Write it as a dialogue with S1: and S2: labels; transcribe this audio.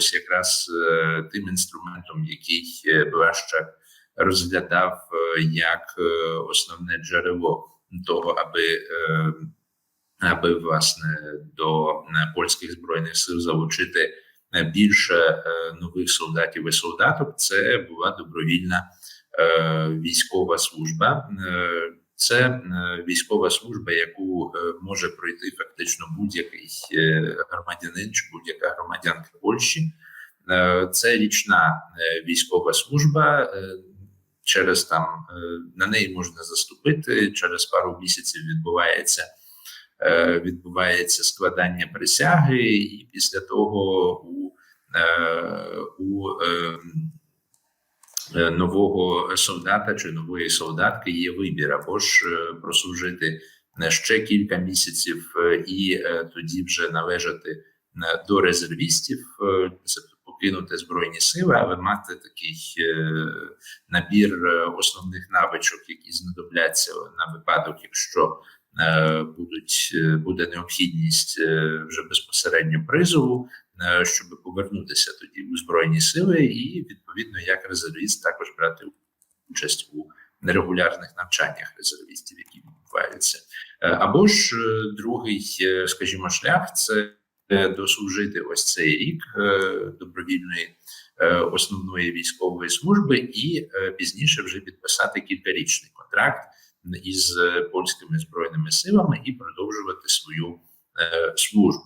S1: ось якраз е, тим інструментом, який е, Блащак розглядав е, як основне джерело того, аби, аби власне до польських збройних сил залучити більше нових солдатів і солдаток. Це була добровільна військова служба. Це військова служба, яку може пройти фактично будь-який громадянин чи будь-яка громадянка Польщі. Е, Це річна е, військова служба. е, Через там на неї можна заступити. Через пару місяців відбувається відбувається складання присяги, і після того у, у нового солдата чи нової солдатки є вибір або ж прослужити ще кілька місяців і тоді вже належати до резервістів, е, покинути збройні сили, але мати такий е, набір е, основних навичок, які знадобляться на випадок, якщо е, будуть е, буде необхідність е, вже безпосередньо призову, е, щоб повернутися тоді у збройні сили, і відповідно як резервіст також брати участь у нерегулярних навчаннях резервістів, які відбуваються. Е, Або ж е, другий, е, скажімо, шлях це е, дослужити ось цей рік е, добровільної е, основної військової служби, і е, пізніше вже підписати кількарічний контракт із польськими збройними силами і продовжувати свою службу.